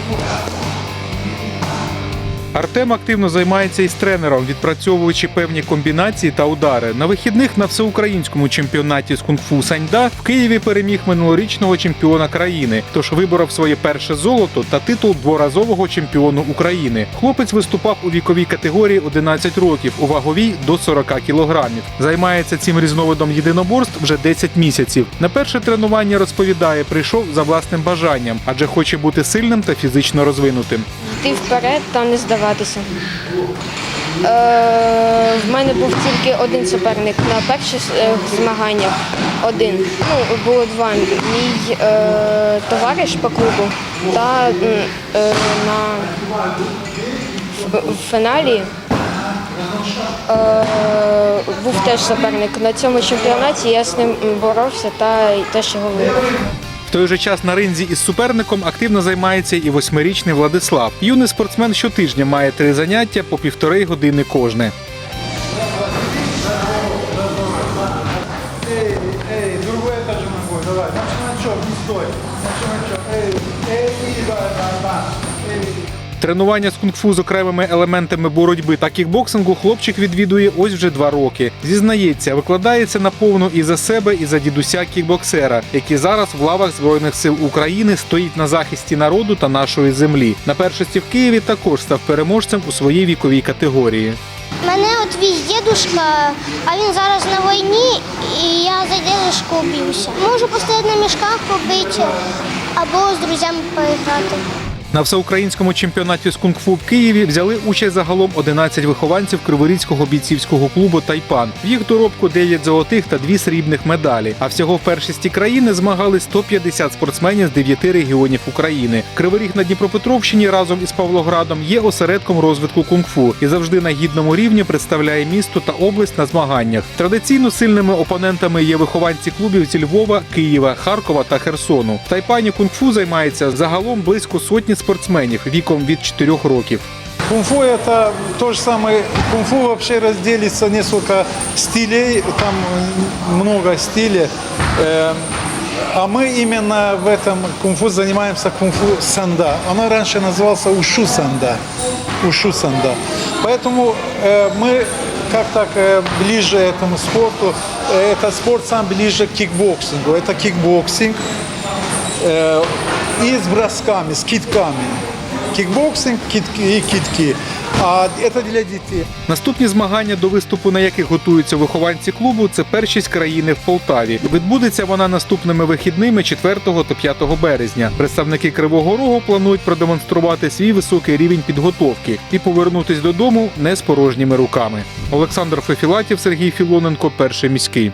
こが Артем активно займається із тренером, відпрацьовуючи певні комбінації та удари. На вихідних на всеукраїнському чемпіонаті з кунг-фу Саньда в Києві переміг минулорічного чемпіона країни, тож виборов своє перше золото та титул дворазового чемпіону України. Хлопець виступав у віковій категорії 11 років, у ваговій до 40 кілограмів. Займається цим різновидом єдиноборств вже 10 місяців. На перше тренування розповідає, прийшов за власним бажанням, адже хоче бути сильним та фізично розвинутим. Йти вперед та не здаватися. Е, в мене був тільки один суперник на перших е, змаганнях. Один. Ну, було два. Мій е, товариш по клубу та е, на в, фіналі е, був теж суперник. На цьому чемпіонаті я з ним боровся та теж його виграв В той же час на ринзі із суперником активно займається і восьмирічний Владислав. Юний спортсмен щотижня має три заняття по півтори години кожне. Эй, эй, другой тоже ногой, давай. На чумачок, не стой. На чумачок, эй, эй, и давай, да, да. Эй. Тренування з кунг-фу з окремими елементами боротьби та кікбоксингу хлопчик відвідує ось вже два роки. Зізнається, викладається наповну і за себе, і за дідуся кікбоксера, який зараз в лавах Збройних сил України стоїть на захисті народу та нашої землі. На першості в Києві також став переможцем у своїй віковій категорії. Мене от віз дідушка, а він зараз на війні, і я за дідушку б'юся. Можу постояти на мішках побити або з друзями поіграти. На всеукраїнському чемпіонаті з кунг-фу в Києві взяли участь загалом 11 вихованців Криворізького бійцівського клубу Тайпан. В їх доробку 9 золотих та 2 срібних медалі. А всього в першості країни змагали 150 спортсменів з 9 регіонів України. Криворіг на Дніпропетровщині разом із Павлоградом є осередком розвитку кунг-фу і завжди на гідному рівні представляє місто та область на змаганнях. Традиційно сильними опонентами є вихованці клубів зі Львова, Києва, Харкова та Херсону. В Тайпані кунг-фу займається загалом близько сотні спортсменів віком від 4 років. Кунг-фу это то же самое. Кунг-фу вообще разделится несколько стилей, там много стилей. Э, А мы именно в этом кунг-фу занимаемся кунг-фу санда. Оно раньше назывался ушу санда. Ушу санда. Поэтому э, мы как так э, ближе этому спорту. Э, Этот спорт сам ближе к кикбоксингу. Это кикбоксинг э, И с бросками, с китками. Кикбоксинг китки и китки. А это для детей. Наступні змагання, до виступу на яких готуються вихованці клубу, це першість країни в Полтаві. Відбудеться вона наступними вихідними 4 та 5 березня. Представники Кривого Рогу планують продемонструвати свій високий рівень підготовки і повернутись додому не з порожніми руками. Олександр Фефілатів, Сергій Філоненко, перший міський.